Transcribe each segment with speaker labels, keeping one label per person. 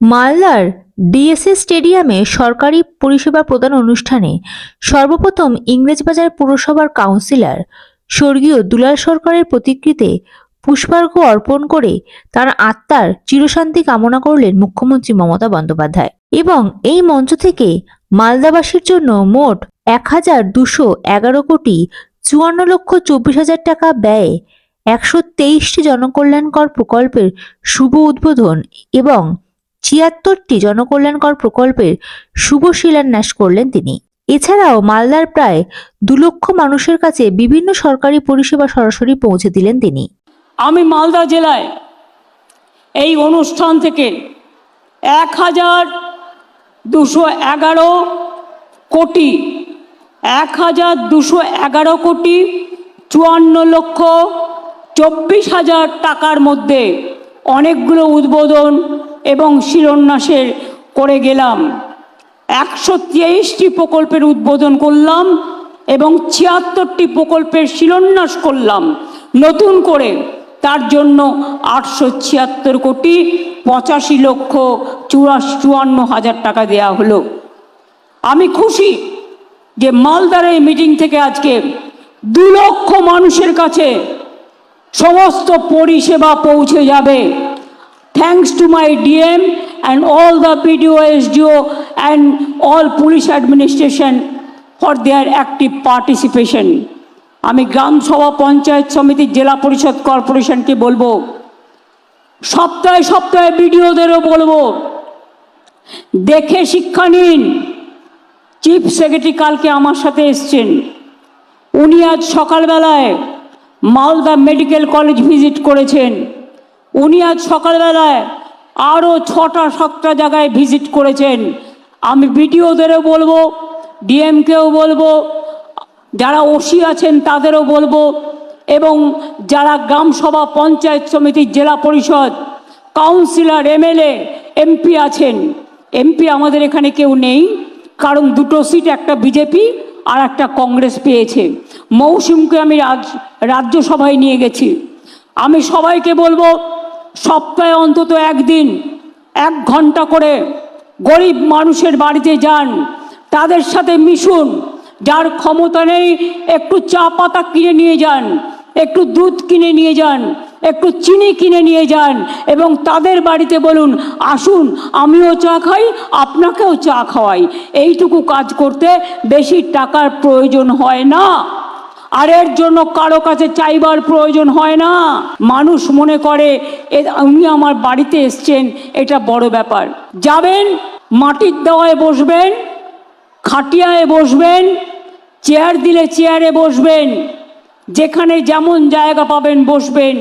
Speaker 1: মালদার ডিএসএ স্টেডিয়ামে সরকারি পরিষেবা প্রদান অনুষ্ঠানে সর্বপ্রথম ইংরেজবাজার পুরসভার কাউন্সিলর স্বর্গীয় দুলাল সরকারের প্রতিকৃতিতে পুষ্পার্ঘ্য অর্পণ করে তার আত্মার চিরশান্তি কামনা করলেন মুখ্যমন্ত্রী মমতা বন্দ্যোপাধ্যায়। এবং এই মঞ্চ থেকে মালদাবাসীর জন্য মোট এক হাজার দুশো এগারো কোটি চুয়ান্ন লক্ষ চব্বিশ হাজার টাকা ব্যয়ে একশো তেইশটি জনকল্যাণকর প্রকল্পের শুভ উদ্বোধন এবং ছিয়াত্তরটি জনকল্যাণকর প্রকল্পের শুভ শিলান্যাস করলেন তিনি। এছাড়াও মালদার প্রায় দু লক্ষ মানুষের কাছে বিভিন্ন সরকারি পরিষেবা সরাসরি পৌঁছে দিলেন তিনি।
Speaker 2: আমি মালদা জেলায় এই অনুষ্ঠান থেকে এক হাজার দুশো এগারো কোটি, এক হাজার দুশো এগারো কোটি, চুয়ান্ন লক্ষ চব্বিশ হাজার টাকার মধ্যে অনেকগুলো উদ্বোধন এবং শিলান্যাসের করে গেলাম। একশো তেইশটি প্রকল্পের উদ্বোধন করলাম এবং ছিয়াত্তরটি প্রকল্পের শিলান্যাস করলাম। নতুন করে তার জন্য আটশো ছিয়াত্তর কোটি পঁচাশি লক্ষ চুরাশ চুয়ান্ন হাজার টাকা দেয়া হলো। আমি খুশি যে মালদার এই মিটিং থেকে আজকে দু লক্ষ মানুষের কাছে সমস্ত পরিষেবা পৌঁছে যাবে। Thanks to my DM and all the BDO, SDO and all police administration for their active participation. আমি গ্রাম সভা পঞ্চায়েত সমিতি জেলা পরিষদ কর্পোরেশনকে বলব সপ্তাহে সপ্তাহে বিডিওদেরও বলব দেখে শিক্ষা নিন। চিফ সেক্রেটারি কালকে আমার সাথে এসছেন। উনি আজ সকালবেলায় মালদা মেডিকেল কলেজ ভিজিট করেছেন। উনি আজ সকালবেলায় আরও ছটা, সাতটা জায়গায় ভিজিট করেছেন। আমি বিডিওদেরও বলব, ডিএমকেও বলব, যারা ওসি আছেন তাদেরও বলব, এবং যারা গ্রাম সভা পঞ্চায়েত সমিতি জেলা পরিষদ, কাউন্সিলর, এমএলএ, এমপি আছেন। এমপি আমাদের এখানে কেউ নেই, কারণ দুটো সিট, একটা বিজেপি আর একটা কংগ্রেস পেয়েছে। মৌসুমকে আমি রাজ, রাজ্যসভায় নিয়ে গেছি। আমি সবাইকে বলব সপ্তাহে অন্তত একদিন, এক ঘণ্টা করে গরিব মানুষের বাড়িতে যান, তাদের সাথে মিশুন, যার ক্ষমতা নেই একটু চা পাতা কিনে নিয়ে যান, একটু দুধ কিনে নিয়ে যান, একটু চিনি কিনে নিয়ে যান এবং তাদের বাড়িতে বলুন, আসুন, আমিও চা খাই, আপনাকেও চা খাওয়াই। এইটুকু কাজ করতে বেশি টাকার প্রয়োজন হয় না। আর এর জন্য কারও কাছে চাইবার প্রয়োজন হয় না। মানুষ মনে করে উনি আমার বাড়িতে এসছেন, এটা বড় ব্যাপার। যাবেন, মাটির দেওয়ায় বসবেন, খাটিয়ায় বসবেন, চেয়ার দিলে চেয়ারে বসবেন, যেখানে যেমন জায়গা পাবেন বসবেন।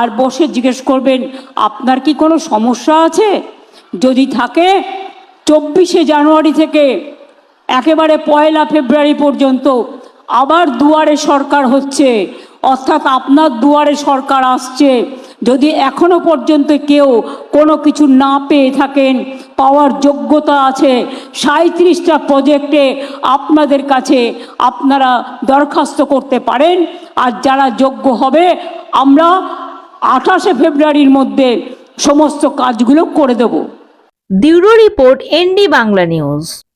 Speaker 2: আর বসে জিজ্ঞেস করবেন, আপনার কি কোনো সমস্যা আছে? যদি থাকে, চব্বিশে জানুয়ারি থেকে একেবারে পয়লা ফেব্রুয়ারি পর্যন্ত আবার দুয়ারে সরকার হচ্ছে, অর্থাৎ আপনার দুয়ারে সরকার আসছে। যদি এখনও পর্যন্ত কেউ কোনো কিছু না পেয়ে থাকেন, পাওয়ার যোগ্যতা আছে সাঁত্রিশটা প্রজেক্টে আপনাদের কাছে আপনারা দরখাস্ত করতে পারেন। আর যারা যোগ্য হবে, আমরা আঠাশে ফেব্রুয়ারির মধ্যে সমস্ত কাজগুলো করে দেবো।
Speaker 1: Bureau report N D Bangla news.